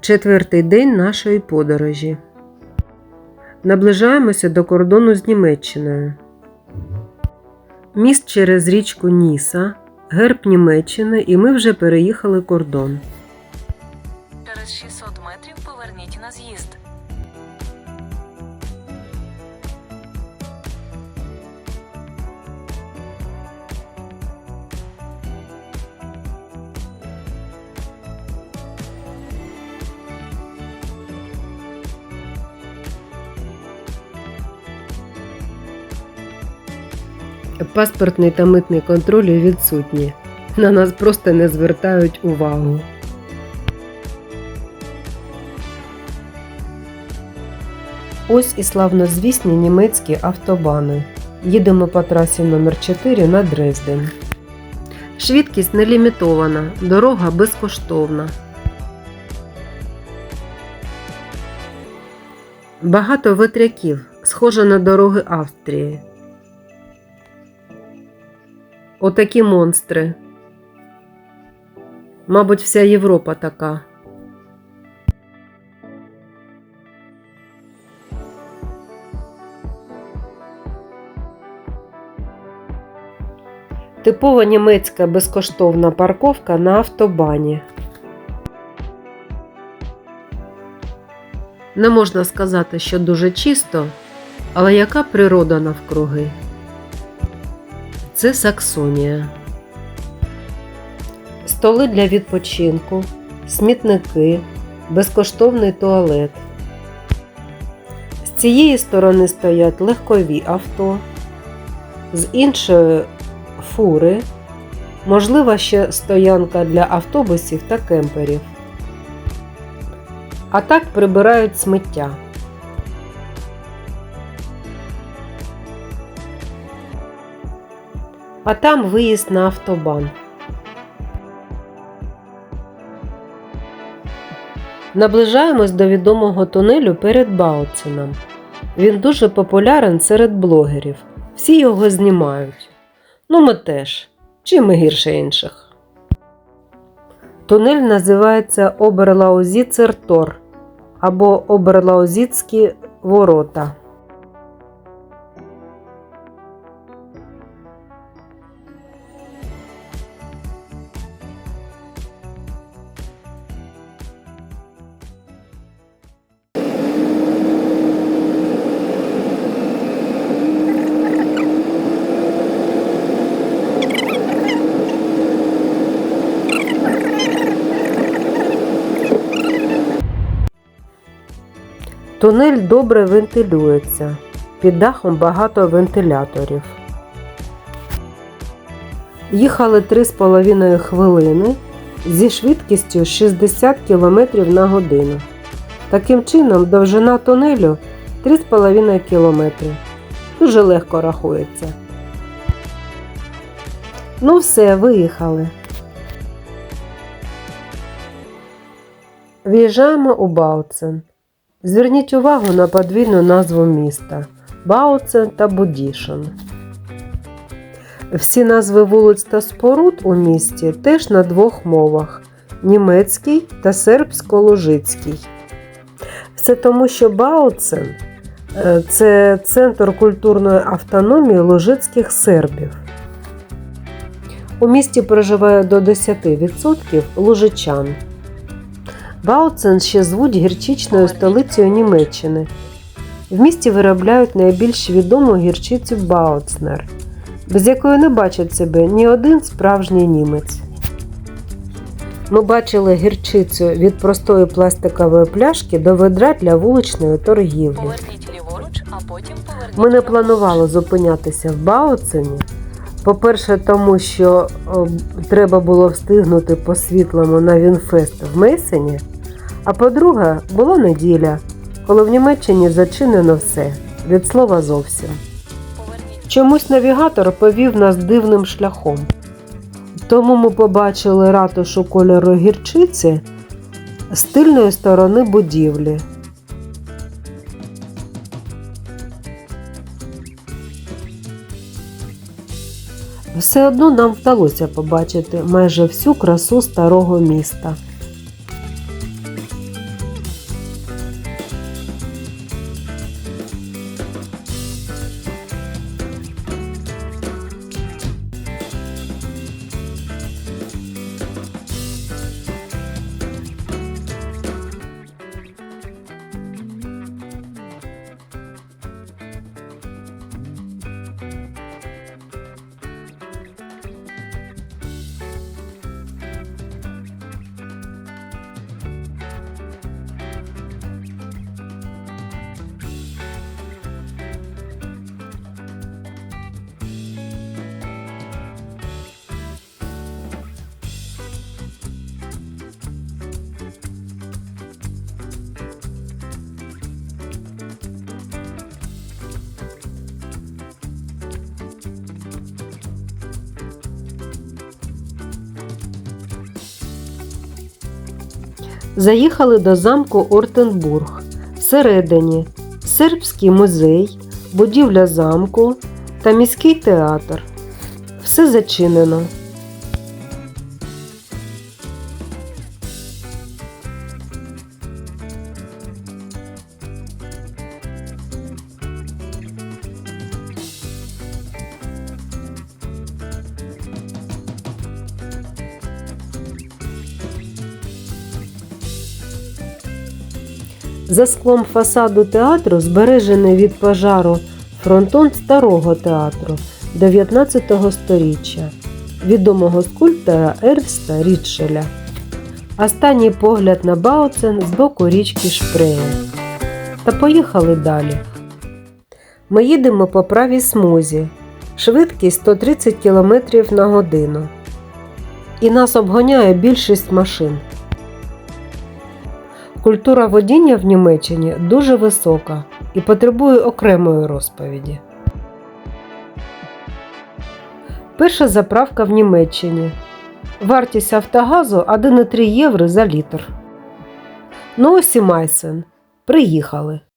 Четвертий день нашої подорожі. Наближаємося до кордону з Німеччиною. Міст через річку Ніса, герб Німеччини, і ми вже переїхали кордон. Через 600 метрів Паспортний та митний контроль відсутні. На нас просто не звертають увагу. Ось і славнозвісні німецькі автобани. Їдемо по трасі номер 4 на Дрезден. Швидкість не лімітована, дорога безкоштовна. Багато витряків, схоже на дороги Австрії. Отакі монстри. Мабуть, вся Європа така. Типова німецька безкоштовна парковка на автобані. Не можна сказати, що дуже чисто, але яка природа навкруги? Це Саксонія. Столи для відпочинку, смітники, безкоштовний туалет. З цієї сторони стоять легкові авто, з іншої фури, можлива ще стоянка для автобусів та кемперів. А так прибирають сміття. А там виїзд на автобан. Наближаємось до відомого тунелю перед Бауценом. Він дуже популярен серед блогерів. Всі його знімають. Ну, ми теж. Чим ми гірше інших. Тунель називається Оберлаузіцер Тор або Оберлаузіцькі ворота. Тунель добре вентилюється. Під дахом багато вентиляторів. Їхали 3,5 хвилини зі швидкістю 60 км на годину. Таким чином, довжина тунелю 3,5 км. Дуже легко рахується. Ну все, виїхали. В'їжджаємо у Бауцен. Зверніть увагу на подвійну назву міста Бауцен та Будішин. Всі назви вулиць та споруд у місті теж на двох мовах німецький та сербсько-лужицький. Все тому, що Бауцен е, це центр культурної автономії лужицьких сербів. У місті проживає до 10% лужичан. Бауцен ще звуть гірчичною столицею Німеччини. В місті виробляють найбільш відому гірчицю Бауцнер, без якої не бачить себе ні один справжній німець. Ми бачили гірчицю від простої пластикової пляшки до ведра для вуличної торгівлі. Ми не планували зупинятися в Бауцені. По-перше, тому що о, треба було встигнути по світлому на Вінфест в Мейсені. А по-друге, була неділя, коли в Німеччині зачинено все від слова зовсім. Чомусь навігатор повів нас дивним шляхом. Тому ми побачили ратушу кольору гірчиці з тильної сторони будівлі. Все одно нам вдалося побачити майже всю красу старого міста. Заїхали до замку Ортенбург. Всередині сербський музей, будівля замку та міський театр. Все зачинено. За склом фасаду театру збережений від пожару фронтон старого театру 19 століття відомого скульптора Ернста Рітшеля. Останній погляд на Бауцен з боку річки Шпреє. Та поїхали далі. Ми їдемо по правій смузі. Швидкість 130 км на годину. І нас обганяє більшість машин. Культура водіння в Німеччині дуже висока і потребує окремої розповіді. Перша заправка в Німеччині. Вартість автогазу 1,3 євро за літр. Ну ось і Майсен. Приїхали.